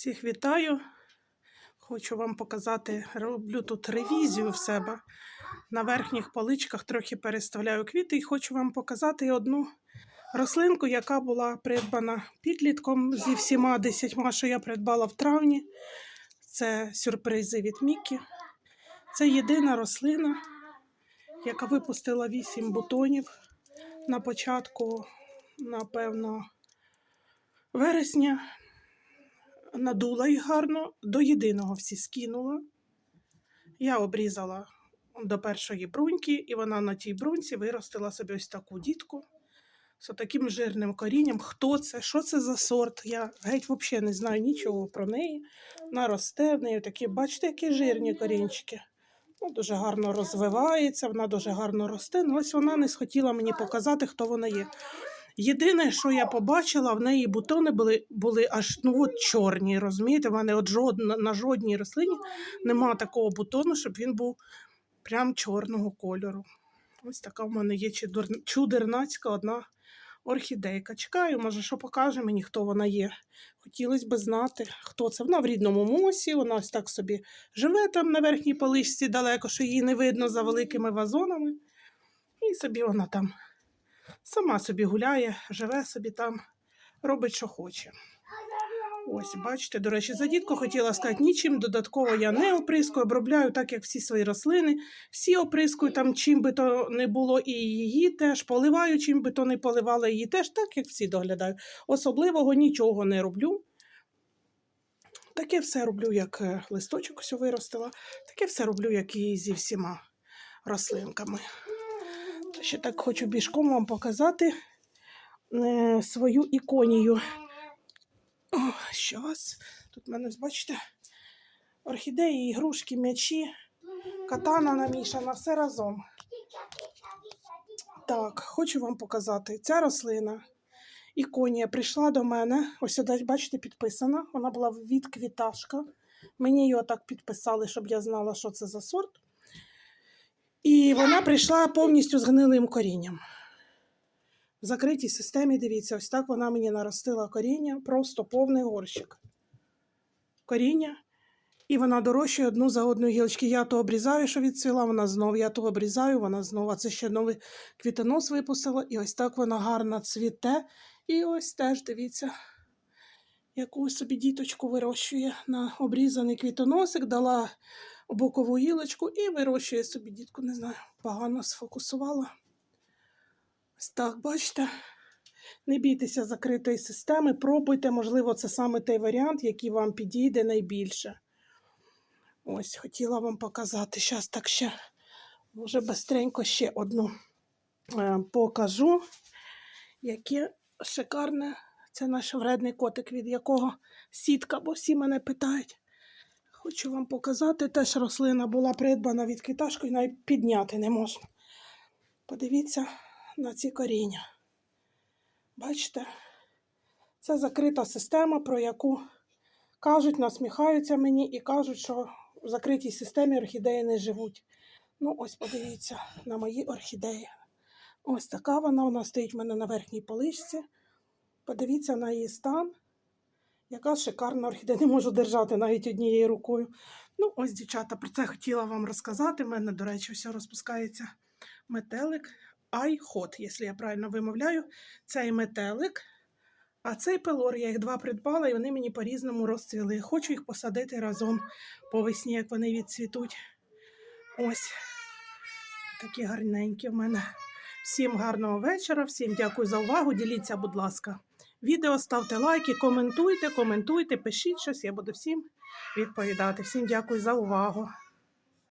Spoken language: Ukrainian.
Всіх вітаю. Хочу вам показати, роблю тут ревізію в себе. На верхніх поличках трохи переставляю квіти і хочу вам показати одну рослинку, яка була придбана підлітком зі всіма десятьма, що я придбала в травні. Це сюрпризи від Мікі. Це єдина рослина, яка випустила вісім бутонів на початку, напевно, вересня надула їх гарно, до єдиного всі скинула. Я обрізала до першої бруньки, і вона на тій бруньці виростила собі ось таку дітку з таким жирним корінням. Хто це? Що це за сорт? Я геть взагалі не знаю нічого про неї. Вона росте в неї такі, бачите, які жирні корінчики. Вона дуже гарно розвивається, вона дуже гарно росте. Ну, ось вона не схотіла мені показати, хто вона є. Єдине, що я побачила, в неї бутони були, були аж ну от чорні. Розумієте, в мене от жодна, на жодній рослині немає такого бутону, щоб він був прям чорного кольору. Ось така в мене є чудернацька одна орхідейка. Чекаю, може, що покаже мені, хто вона є. Хотілося б знати, хто це. Вона в рідному мосі, вона ось так собі живе там на верхній поличці далеко, що її не видно за великими вазонами. І собі вона там сама собі гуляє, живе собі там, робить, що хоче. Ось, бачите, до речі, за дітку хотіла сказати, нічим додатково я не оприскую, обробляю так, як всі свої рослини. Всі оприскую там, чим би то не було, і її теж поливаю, чим би то не поливала її теж, так як всі доглядаю. Особливого нічого не роблю. Таке все роблю, як е, листочок ось виростила, таке все роблю, як і зі всіма рослинками. Ще так хочу бішком вам показати е, свою іконію. О, щас. Тут в мене, бачите, орхідеї, ігрушки, м'ячі, катана намішана, все разом. Так, хочу вам показати. Ця рослина, іконія, прийшла до мене. Ось бачите, підписана. Вона була від квіташка. Мені її так підписали, щоб я знала, що це за сорт. І вона прийшла повністю з гнилим корінням. В закритій системі, дивіться, ось так вона мені наростила коріння, просто повний горщик. Коріння. І вона дорощує одну за одну гілочки. Я то обрізаю, що відцвіла, вона знов, я то обрізаю, вона знов. А це ще новий квітонос випустила. І ось так вона гарно цвіте. І ось теж дивіться, яку собі діточку вирощує на обрізаний квітоносик, дала бокову гілочку і вирощує собі дітку. Не знаю, погано сфокусувала. Ось так, бачите. Не бійтеся закритої системи, пробуйте, можливо, це саме той варіант, який вам підійде найбільше. Ось, хотіла вам показати. Зараз так ще, може, бистренько ще одну е, покажу. Яке шикарне, це наш вредний котик, від якого сітка, бо всі мене питають. Хочу вам показати, теж рослина була придбана від киташку і навіть підняти не можна. Подивіться на ці коріння. Бачите? Це закрита система, про яку кажуть, насміхаються мені і кажуть, що в закритій системі орхідеї не живуть. Ну, ось подивіться на мої орхідеї. Ось така вона, вона стоїть в мене на верхній поличці. Подивіться на її стан. Яка шикарна орхідея. Не можу держати навіть однією рукою. Ну, ось, дівчата, про це хотіла вам розказати. У мене, до речі, все розпускається метелик. Айхот, якщо я правильно вимовляю, цей метелик, а цей пелор, я їх два придбала, і вони мені по-різному розцвіли. Хочу їх посадити разом по весні, як вони відцвітуть. Ось такі гарненькі в мене. Всім гарного вечора, всім дякую за увагу. Діліться, будь ласка, відео, ставте лайки, коментуйте, коментуйте, пишіть щось, я буду всім відповідати. Всім дякую за увагу.